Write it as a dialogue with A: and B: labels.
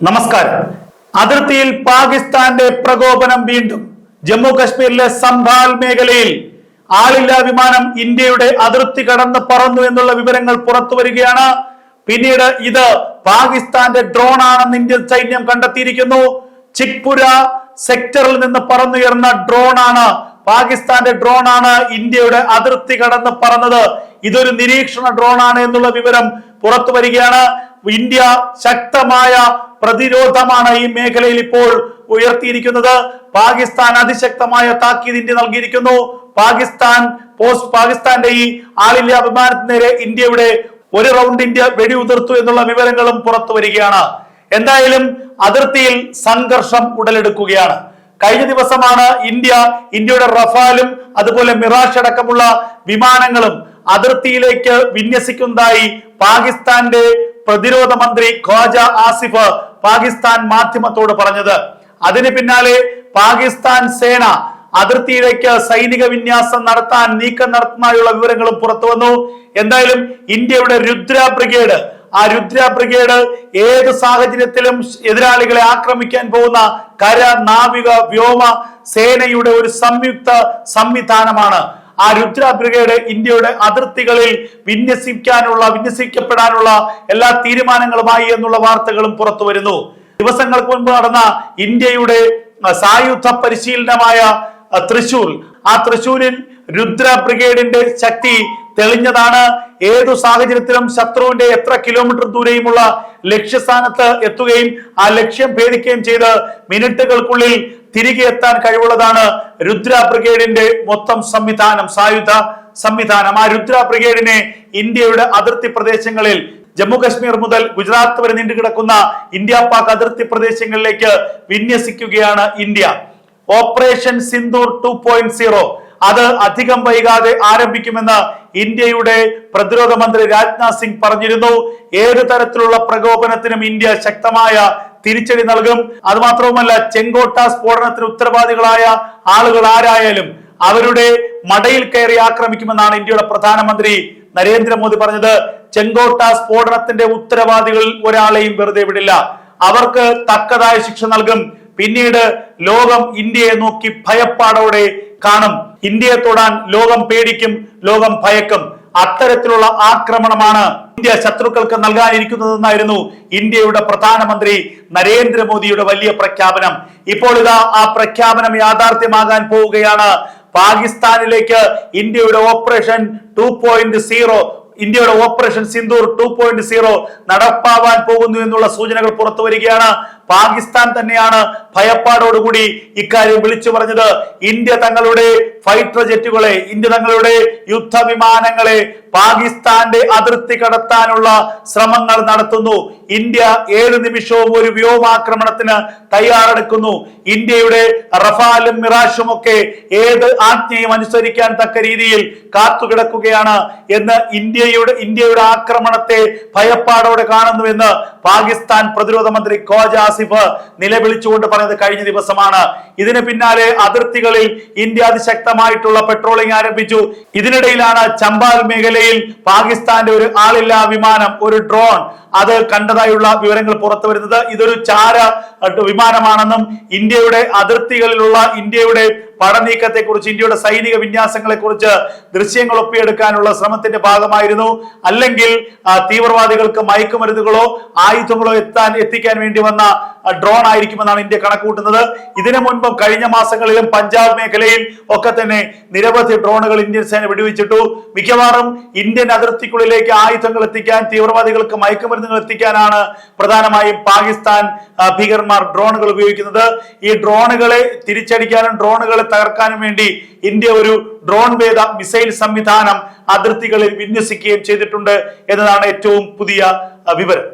A: നമസ്കാരം. അതിർത്തിയിൽ പാകിസ്ഥാന്റെ പ്രകോപനം വീണ്ടും. ജമ്മു കശ്മീരിലെ സംഭാൽ മേഖലയിൽ ആളില്ലാ വിമാനം ഇന്ത്യയുടെ അതിർത്തി കടന്ന് പറന്നു എന്നുള്ള വിവരങ്ങൾ പുറത്തു വരികയാണ്. പിന്നീട് ഇത് പാകിസ്ഥാന്റെ ഡ്രോൺ ആണെന്ന് ഇന്ത്യൻ സൈന്യം കണ്ടെത്തിയിരിക്കുന്നു. ചിക്പുര സെക്ടറിൽ നിന്ന് പറന്നുയർന്ന ഡ്രോൺ ആണ് പാകിസ്ഥാന്റെ ഡ്രോൺ ആണ് ഇന്ത്യയുടെ അതിർത്തി കടന്ന് പറന്നത്. ഇതൊരു നിരീക്ഷണ ഡ്രോൺ ആണ് എന്നുള്ള വിവരം പുറത്തു വരികയാണ്. ഇന്ത്യ ശക്തമായ പ്രതിരോധമാണ് ഈ മേഖലയിൽ ഇപ്പോൾ ഉയർത്തിയിരിക്കുന്നത്. പാകിസ്ഥാൻ അതിശക്തമായ താക്കീത് ഇന്ത്യ നൽകിയിരിക്കുന്നു. പാകിസ്ഥാൻ പോസ്റ്റ് പാകിസ്ഥാന്റെ ഈ ആളില്ലാ വിമാനത്തിന് നേരെ ഇന്ത്യയുടെ ഒരു റൗണ്ട് ഇന്ത്യ വെടിയുതിർത്തു എന്നുള്ള വിവരങ്ങളും പുറത്തു വരികയാണ്. എന്തായാലും അതിർത്തിയിൽ സംഘർഷം ഉടലെടുക്കുകയാണ്. കഴിഞ്ഞ ദിവസമാണ് ഇന്ത്യ ഇന്ത്യയുടെ റഫാലും അതുപോലെ മിറാഷ് അടക്കമുള്ള വിമാനങ്ങളും അതിർത്തിയിലേക്ക് വിന്യസിക്കുന്നതായി പാകിസ്ഥാന്റെ പ്രതിരോധ മന്ത്രി ഖ്വാജ ആസിഫ് പാകിസ്ഥാൻ മാധ്യമത്തോട് പറഞ്ഞത്. അതിന് പിന്നാലെ പാകിസ്ഥാൻ സേന അതിർത്തിയിലേക്ക് സൈനിക വിന്യാസം നടത്താൻ നീക്കം നടത്തുന്നതായുള്ള വിവരങ്ങളും പുറത്തു വന്നു. എന്തായാലും ഇന്ത്യയുടെ രുദ്ര ബ്രിഗേഡ് ആ രുദ്ര ബ്രിഗേഡ് ഏത് സാഹചര്യത്തിലും എതിരാളികളെ ആക്രമിക്കാൻ പോകുന്ന കര നാവിക വ്യോമ സേനയുടെ ഒരു സംയുക്ത സംവിധാനമാണ്. ആ രുദ്ര ഇന്ത്യയുടെ അതിർത്തികളിൽ വിന്യസിക്കാനുള്ള വിന്യസിക്കപ്പെടാനുള്ള എല്ലാ തീരുമാനങ്ങളുമായി എന്നുള്ള വാർത്തകളും പുറത്തു വരുന്നു. ദിവസങ്ങൾക്ക് മുൻപ് നടന്ന ഇന്ത്യയുടെ സായുധ പരിശീലനമായ തൃശൂർ. ആ തൃശൂരിൽ രുദ്ര ബ്രിഗേഡിന്റെ ശക്തി തെളിഞ്ഞതാണ്. ഏതു സാഹചര്യത്തിലും ശത്രുവിന്റെ എത്ര കിലോമീറ്റർ ദൂരെയുമുള്ള ലക്ഷ്യസ്ഥാനത്ത് എത്തുകയും ആ ലക്ഷ്യം ഭേദിക്കുകയും ചെയ്ത് മിനിറ്റുകൾക്കുള്ളിൽ തിരികെ എത്താൻ കഴിവുള്ളതാണ് രുദ്ര ബ്രിഗേഡിന്റെ മൊത്തം സംവിധാനം. സായുധ സംവിധാനം. ആ രുദ്ര ബ്രിഗേഡിനെ ഇന്ത്യയുടെ അതിർത്തി പ്രദേശങ്ങളിൽ ജമ്മു കശ്മീർ മുതൽ ഗുജറാത്ത് വരെ നീണ്ടു കിടക്കുന്ന ഇന്ത്യ പാക് അതിർത്തി പ്രദേശങ്ങളിലേക്ക് വിന്യസിക്കുകയാണ് India. Operation Sindoor two point zero. അത് അധികം വൈകാതെ ആരംഭിക്കുമെന്ന് ഇന്ത്യയുടെ പ്രതിരോധ മന്ത്രി രാജ്നാഥ് സിംഗ് പറഞ്ഞിരുന്നു. ഏത് തരത്തിലുള്ള പ്രകോപനത്തിനും ഇന്ത്യ ശക്തമായ തിരിച്ചടി നൽകും. അത് മാത്രവുമല്ല ചെങ്കോട്ട സ്ഫോടനത്തിന് ഉത്തരവാദികളായ ആളുകൾ ആരായാലും അവരുടെ മടയിൽ കയറി ആക്രമിക്കുമെന്നാണ് ഇന്ത്യയുടെ പ്രധാനമന്ത്രി നരേന്ദ്രമോദി പറഞ്ഞത്. ചെങ്കോട്ട സ്ഫോടനത്തിന്റെ ഉത്തരവാദികളിൽ ഒരാളെയും വെറുതെ വിടില്ല. അവർക്ക് തക്കതായ ശിക്ഷ നൽകും. പിന്നീട് ലോകം ഇന്ത്യയെ നോക്കി ഭയപ്പാടോടെ കാണും. ഇന്ത്യയെ തൊടാൻ ലോകം പേടിക്കും ലോകം ഭയക്കും. അത്തരത്തിലുള്ള ആക്രമണമാണ് ഇന്ത്യ ശത്രുക്കൾക്ക് നൽകാനിരിക്കുന്നതെന്നായിരുന്നു ഇന്ത്യയുടെ പ്രധാനമന്ത്രി നരേന്ദ്രമോദിയുടെ വലിയ പ്രഖ്യാപനം. ഇപ്പോൾ ഇതാ ആ പ്രഖ്യാപനം യാഥാർത്ഥ്യമാകാൻ പോവുകയാണ്. പാകിസ്ഥാനിലേക്ക് ഇന്ത്യയുടെ ഓപ്പറേഷൻ ടു പോയിന്റ് സീറോ ഇന്ത്യയുടെ operation Sindoor two point zero നടപ്പാവാൻ പോകുന്നു എന്നുള്ള സൂചനകൾ പുറത്തു വരികയാണ്. പാകിസ്ഥാൻ തന്നെയാണ് ഭയപ്പാടോടുകൂടി ഇക്കാര്യം വിളിച്ചു പറഞ്ഞത്. ഇന്ത്യ തങ്ങളുടെ ഫൈറ്റർ ജെറ്റുകളെ ഇന്ത്യ തങ്ങളുടെ യുദ്ധവിമാനങ്ങളെ പാകിസ്ഥാന്റെ അതിർത്തി കടത്താനുള്ള ശ്രമങ്ങൾ നടത്തുന്നു. ഇന്ത്യ ഏത് നിമിഷവും ഒരു വ്യോമാക്രമണത്തിന് തയ്യാറെടുക്കുന്നു. ഇന്ത്യയുടെ റഫാലും മിറാഷും ഒക്കെ ഏത് ആജ്ഞയും അനുസരിക്കാൻ തക്ക രീതിയിൽ കാത്തുകിടക്കുകയാണ് എന്ന് ഇന്ത്യയുടെ ഇന്ത്യയുടെ ആക്രമണത്തെ ഭയപ്പാടോടെ കാണുന്നുവെന്ന് പാകിസ്ഥാൻ പ്രതിരോധ മന്ത്രി ഖോജ ആസിഫ് നിലവിളിച്ചുകൊണ്ട് പറഞ്ഞത് കഴിഞ്ഞ ദിവസമാണ്. ഇതിന് പിന്നാലെ അതിർത്തികളിൽ ഇന്ത്യ അതിശക്തമായിട്ടുള്ള പെട്രോളിംഗ് ആരംഭിച്ചു. ഇതിനിടയിലാണ് ചമ്പാൽ മേഖലയിൽ പാകിസ്ഥാന്റെ ഒരു ആളില്ലാ വിമാനം ഒരു ഡ്രോൺ അത് കണ്ടതായുള്ള വിവരങ്ങൾ പുറത്തു വരുന്നത്. ഇതൊരു ചാര വിമാനമാണെന്നും ഇന്ത്യയുടെ അതിർത്തികളിലുള്ള ഇന്ത്യയുടെ പടനീക്കത്തെ കുറിച്ച് ഇന്ത്യയുടെ സൈനിക വിന്യാസങ്ങളെ കുറിച്ച് ദൃശ്യങ്ങൾ ഒപ്പിയെടുക്കാനുള്ള ശ്രമത്തിന്റെ ഭാഗമായിരുന്നു. അല്ലെങ്കിൽ തീവ്രവാദികൾക്ക് മയക്കുമരുന്നുകളോ ആയുധങ്ങളോ എത്താൻ എത്തിക്കാൻ വേണ്ടി വന്ന ഡ്രോൺ ആയിരിക്കുമെന്നാണ് ഇന്ത്യ കണക്കൂട്ടുന്നത് ഇതിനു മുൻപും കഴിഞ്ഞ മാസങ്ങളിലും പഞ്ചാബ് മേഖലയിൽ ഒക്കെ തന്നെ നിരവധി ഡ്രോണുകൾ ഇന്ത്യൻ സേന വെടിവെച്ചിട്ടു. മിക്കവാറും ഇന്ത്യൻ അതിർത്തിക്കുള്ളിലേക്ക് ആയുധങ്ങൾ എത്തിക്കാൻ തീവ്രവാദികൾക്ക് മയക്കുമരുന്നുകൾ എത്തിക്കാനാണ് പ്രധാനമായും പാകിസ്ഥാൻ ഭീകരന്മാർ ഡ്രോണുകൾ ഉപയോഗിക്കുന്നത്. ഈ ഡ്രോണുകളെ തിരിച്ചടിക്കാനും ഡ്രോണുകളെ തകർക്കാനും വേണ്ടി ഇന്ത്യ ഒരു ഡ്രോൺ വേദ മിസൈൽ സംവിധാനം അതിർത്തികളിൽ വിന്യസിക്കുകയും ചെയ്തിട്ടുണ്ട് എന്നതാണ് ഏറ്റവും പുതിയ വിവരം.